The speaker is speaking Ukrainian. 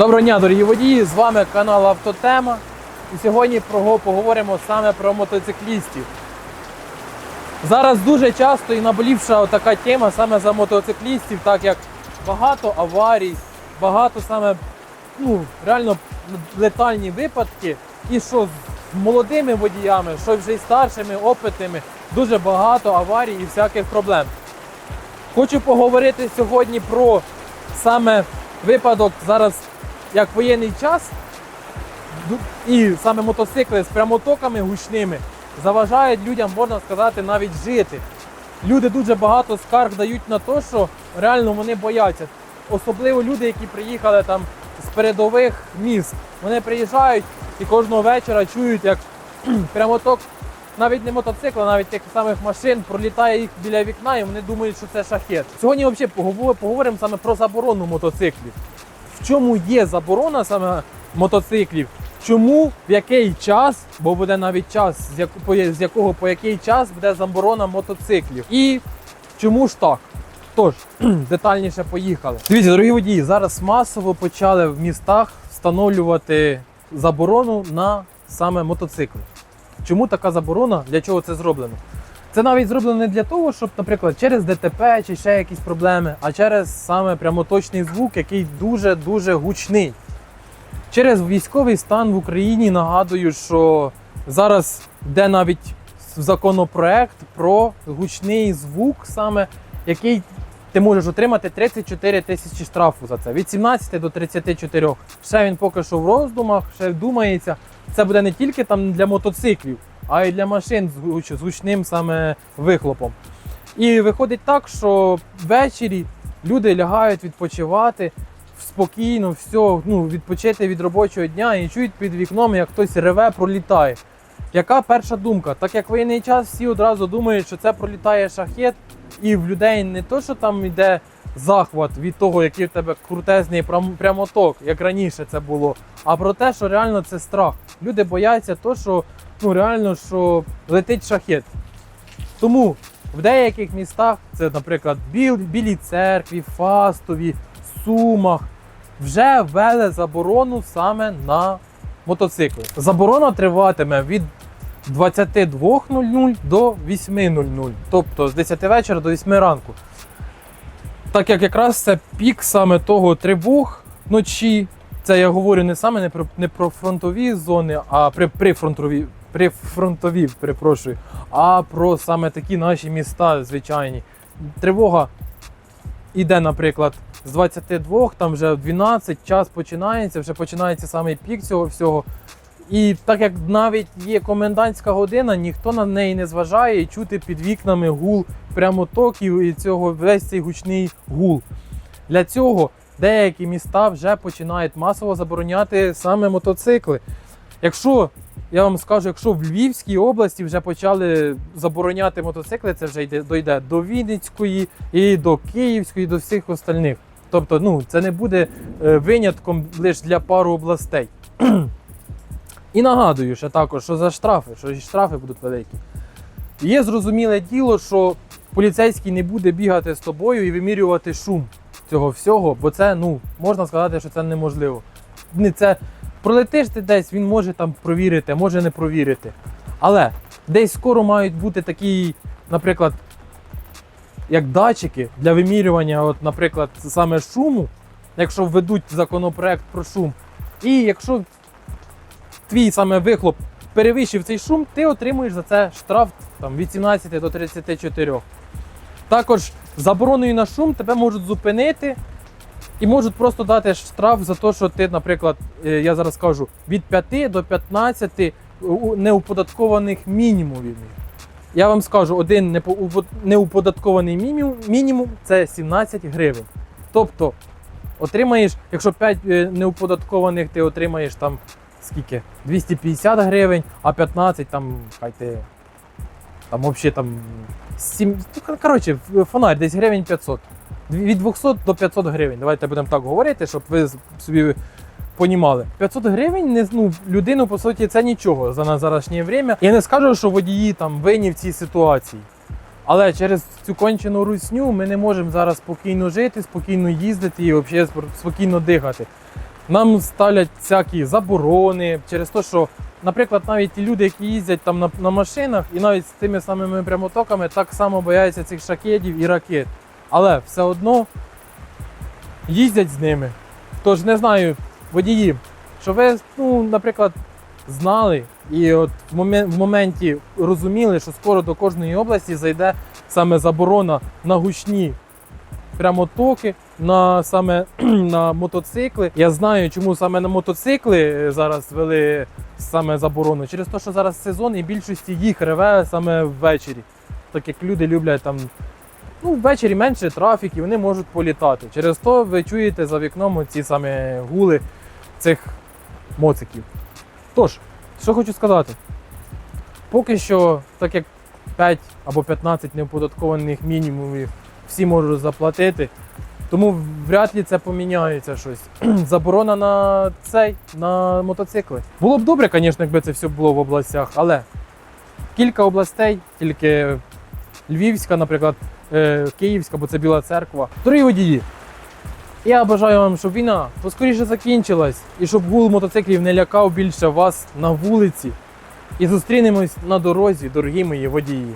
Доброго дня, дорогі водії! З вами канал Автотема. І сьогодні поговоримо саме про мотоциклістів. Зараз дуже часто і наболівша така тема саме за мотоциклістів, так як багато аварій, багато саме ну, реально летальні випадки. І що з молодими водіями, що вже й старшими, опитними, дуже багато аварій і всяких проблем. Хочу поговорити сьогодні про саме випадок зараз як воєнний час, і саме мотоцикли з прямотоками гучними заважають людям, можна сказати, навіть жити. Люди дуже багато скарг дають на те, що реально вони бояться. Особливо люди, які приїхали там з передових міст. Вони приїжджають і кожного вечора чують, як прямоток навіть не мотоцикла, навіть тих самих машин пролітає їх біля вікна, і вони думають, що це шахет. Сьогодні взагалі поговоримо саме про заборону мотоциклів. В чому є заборона саме мотоциклів? Чому в який час, бо буде навіть час, з, якого по який час буде заборона мотоциклів? І чому ж так? Тож, детальніше поїхали. Дивіться, дорогі водії, зараз масово почали в містах встановлювати заборону на саме мотоцикли. Чому така заборона? Для чого це зроблено? Це навіть зроблено не для того, щоб, наприклад, через ДТП чи ще якісь проблеми, а через саме прямоточний звук, який дуже-дуже гучний. Через військовий стан в Україні нагадую, що зараз йде навіть законопроект про гучний звук, саме який ти можеш отримати 34 тисячі штрафу за це від 17 до 34. Ще він поки що в роздумах, ще думається. Це буде не тільки там для мотоциклів, а й для машин з гучним саме вихлопом. І виходить так, що ввечері люди лягають відпочивати спокійно, все, ну, відпочити від робочого дня і чують під вікном, як хтось реве, пролітає. Яка перша думка? Так як воєнний час всі одразу думають, що це пролітає шахет, і в людей не то, що там йде захват від того, який в тебе крутезний прямоток, як раніше це було, а про те, що реально це страх. Люди бояться то, що ну реально що летить шахет. Тому в деяких містах, це, наприклад, Біл, Білій церкві, Фастові, Сумах, вже ввели заборону саме на мотоцикли. Заборона триватиме від 22.00 до 8.00, тобто з 10 вечора до 8 ранку. Так як якраз це пік саме того тривог вночі. Це я говорю не саме не про не про фронтові зони, а при прифронтові, прифронтові, перепрошую, а про саме такі наші міста звичайні. Тривога іде, наприклад, з 22, там вже в 12 час починається, вже починається саме пік цього всього. І так як навіть є комендантська година, ніхто на неї не зважає і чути під вікнами гул прямотоків і цього весь цей гучний гул. Для цього деякі міста вже починають масово забороняти саме мотоцикли. Якщо я вам скажу, якщо в Львівській області вже почали забороняти мотоцикли, це вже йде дойде до Вінницької і до Київської, і до всіх остальних. Тобто, ну це не буде е, винятком лише для пару областей. І нагадую ще також, що за штрафи, що і штрафи будуть великі. Є зрозуміле діло, що поліцейський не буде бігати з тобою і вимірювати шум цього всього, бо це, ну, можна сказати, що це неможливо. Не це пролетиш ти десь, він може там провірити, може не провірити. Але десь скоро мають бути такі, наприклад, як датчики для вимірювання, от, наприклад, саме шуму, якщо введуть законопроект про шум, і якщо твій саме вихлоп перевищив цей шум, ти отримуєш за це штраф там, від 17 до 34. Також забороною на шум тебе можуть зупинити і можуть просто дати штраф за те, що ти, наприклад, е, я зараз кажу, від 5 до 15 у- неоподаткованих мінімумів. Я вам скажу, один неоподаткований мінімум, мінімум це 17 гривень. Тобто отримаєш, якщо 5 неоподаткованих ти отримаєш там скільки? 250 гривень, а 15 там, хай ти там взагалі там 7, ну, коротше, фонарь десь гривень 500. Від 200 до 500 гривень. Давайте будемо так говорити, щоб ви собі понімали. 500 гривень не, ну, людину, по суті, це нічого за на зарашнє время. Я не скажу, що водії там винні в цій ситуації. Але через цю кончену русню ми не можемо зараз спокійно жити, спокійно їздити і взагалі спокійно дихати. Нам ставлять всякі заборони через те, що, наприклад, навіть ті люди, які їздять там на, на машинах, і навіть з тими самими прямотоками, так само бояться цих шахедів і ракет. Але все одно їздять з ними. Тож не знаю, водії, що ви, ну, наприклад, знали і от в, момен- в моменті розуміли, що скоро до кожної області зайде саме заборона на гучні прямотоки, на саме на мотоцикли. Я знаю, чому саме на мотоцикли е, зараз ввели саме заборону. Через те, що зараз сезон і більшості їх реве саме ввечері. Так як люди люблять там. Ну, ввечері менше трафік і вони можуть політати. Через то ви чуєте за вікном ці самі гули цих моциків. Тож, що хочу сказати. Поки що, так як 5 або 15 неоподаткованих мінімумів всі можуть заплатити, тому вряд ли це поміняється щось. Заборона на цей, на мотоцикли. Було б добре, звісно, якби це все було в областях, але кілька областей, тільки Львівська, наприклад, е, Київська, бо це Біла церква. Дорогі водії, я бажаю вам, щоб війна поскоріше закінчилась і щоб гул мотоциклів не лякав більше вас на вулиці. І зустрінемось на дорозі, дорогі мої водії.